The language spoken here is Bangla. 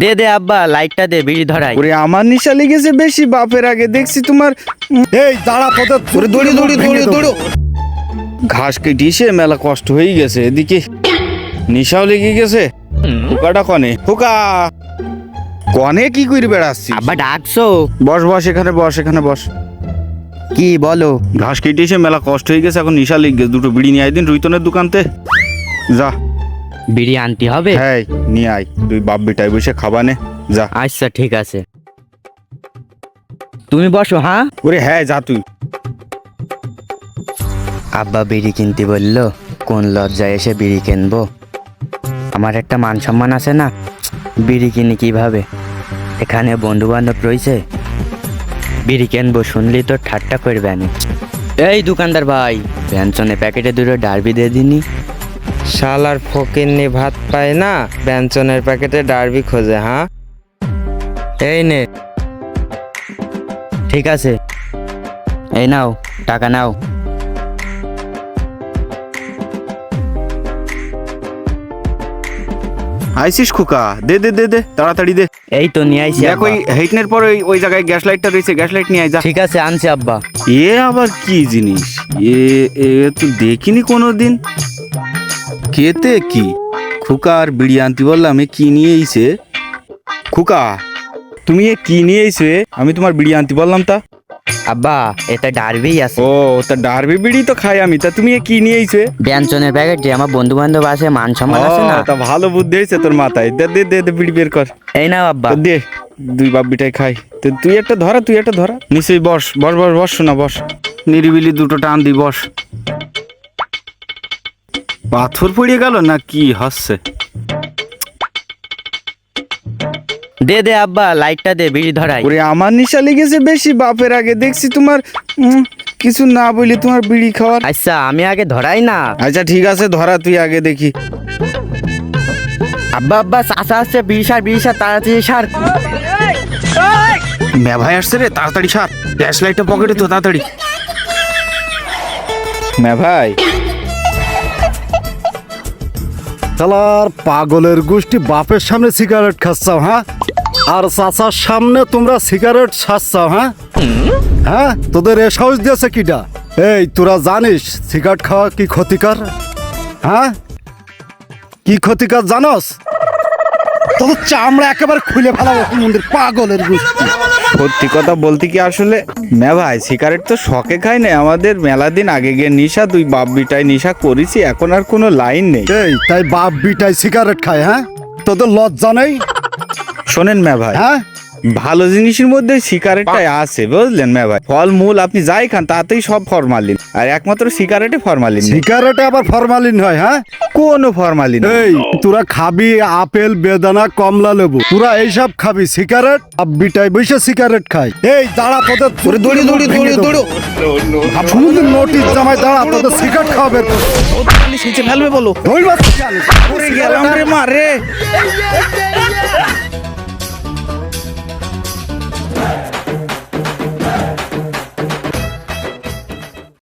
দে দে আব্বা লাইটটা দে বিড়ি ধরাই। ওরে আমার নিশা লেগেছে বেশি বাপের আগে। দেখছি তোমার এই দাঁড়া তোদের ওরে দৌড়ি দৌড়ি দৌড়ি দৌড়ো ঘাস কেটে এসে মেলা কষ্ট হয়ে গেছে। এদিকে নিশাও লেগে গেছে। হুকাটা কনে? হুকা কনে কি করে বেড়াচ্ছি আব্বা ডাকছো? বস বস এখানে বস এখানে বস। কি বলো? ঘাস কেটে এসে মেলা কষ্ট হয়ে গেছে এখন নিশা লেগে গেছে। দুটো বিড়ি নিয়ে আয় দিন রুইতনের দোকানতে। যা। বিড়ি আনতে হবে? হ্যাঁ নিয়ে আয়। তুই বাপ বেটায় বসে খাবানে যা। আচ্ছা ঠিক আছে। তুমি বসো হ্যাঁ? ওরে হ্যাঁ যা তুই। আব্বা বিড়ি কিনতে বলল কোন লজ্জায় এসে বিড়ি কিনবো? আমার একটা মান সম্মান আছে না বিড়ি কিনি কীভাবে? এখানে বন্ধু বান্ধব রয়েছে। বিড়ি কিনবো শুনলি তো ঠাট্টা করবে না। এই দোকানদার ভাই ব্যঞ্চনে প্যাকেটে দুটো ডারবি দিয়ে দিনি। শালার ফকিন্নি ভাত পায় না ব্যঞ্জনের প্যাকেটে ডারবি খোঁজে হ্যাঁ? এই নে। ঠিক আছে। এই নাও টাকা নাও। আইসিস খুকা দে দে দে দে তাড়াতাড়ি দে। এই তো নিয়ে আইছি দেখ। ওই হেইটনের পর ওই ওই জায়গায় গ্যাস লাইটটা রয়েছে গ্যাস লাইট নিয়ে আয় যা। ঠিক আছে আনছি আব্বা। এ আবার কি জিনিস? এ এ তো দেখিনি কোনোদিন। খেতে কি? খুকা আর বিড়ি আনতে বললাম এ কি নিয়ে এসে? খুকা তুমি এ কি নিয়ে এসে? আমি তোমার বিড়ি আনতে বললাম তা। আব্বা এটা ডারবি আছে। ও তা ডারবি বিড়ি তো খাই আমি তা তুমি এ কি নিয়ে এসে? ব্যঞ্জনের প্যাকেট যে আমার বন্ধু বান্ধব আছে মান সম্মান আছে না? তা ভালো বুদ্ধি হয়েছে তোর মাথায়। দে দে দে বিড়ি বের কর। এই নাও আব্বা। দে দুই বাপ্পিটাই খাই। তো তুই একটা ধরা তুই একটা ধরা। নিশ্চয়ই বস বস বস বস শোনা বস। নিরিবিলি দুটো টান দি বস। পাথর পড়ে গেল না কি হচ্ছে? দে দে আব্বা লাইটটা দে বিড়ি ধরাই। ওরে আমার নিশা লেগেছে বেশি বাপের আগে। দেখছি তোমার উম, কিছু না বলি তোমার বিড়ি খাওয়ার। আচ্ছা আমি আগে ধরাই না। আচ্ছা ঠিক আছে ধরা তুই আগে দেখি। আব্বা আব্বা চাষা আসছে বিড়ি সার বিড়ি সার তাড়াতাড়ি সার। ভাই আসছে রে তাড়াতাড়ি সার। গ্যাস লাইটটা পকেটে তো তাড়াতাড়ি। ভাই শালার পাগলের গোষ্ঠী বাপের সামনে সিগারেট খাচ্ছাও হ্যাঁ? আর চাচার সামনে তোমরা সিগারেট সাজছাও হ্যাঁ? হ্যাঁ? তোদের এ সাহস দিয়েছে কিটা? এই, তোরা জানিস সিগারেট খাওয়া কি ক্ষতিকর? হ্যাঁ? কি ক্ষতিকর জানোস? তোদের চামড়া একেবারে খুলে ফেলাবো মন্দির, পাগলের গোষ্ঠী। সত্যি কথা বলতে কি আসলে মে ভাই সিগারেট তো শখে খাই না আমাদের মেলা দিন আগে গিয়ে নিশা তুই বাপ বিটাই নিশা করেছি এখন আর কোনো লাইন নেই। এই তাই বাপ বিটাই সিগারেট খায় হ্যাঁ? তোদের লজ্জা নেই? শোনেন মে ভাই। হ্যাঁ? ভালো জিনিসের মধ্যে সিগারেটটাই আছে বুঝলেন মে ভাই? ফল মূল আপনি যাই খান তাতেই সব ফরমালিন। আর একমাত্র সিগারেটে ফরমালিন নেই। সিগারেটে আবার ফরমালিন হয় হ্যাঁ? কোনো ফরমালিন নেই। এই তোরা খাবি আপেল বেদানা কমলা লেবু তোরা এইসব খাবি সিগারেট আব্বিটাই বসে সিগারেট খাই। এই দাঁড়া তোদের ওরে দৌড়ি দৌড়ি দৌড়ি দৌড়ো শুধু নোটিশ জামাই দাঁড়া তোদের সিগারেট খাওয়াবে। সেচে ফেলবে বলো। ধরবা ওরে গেলাম রে মা রে।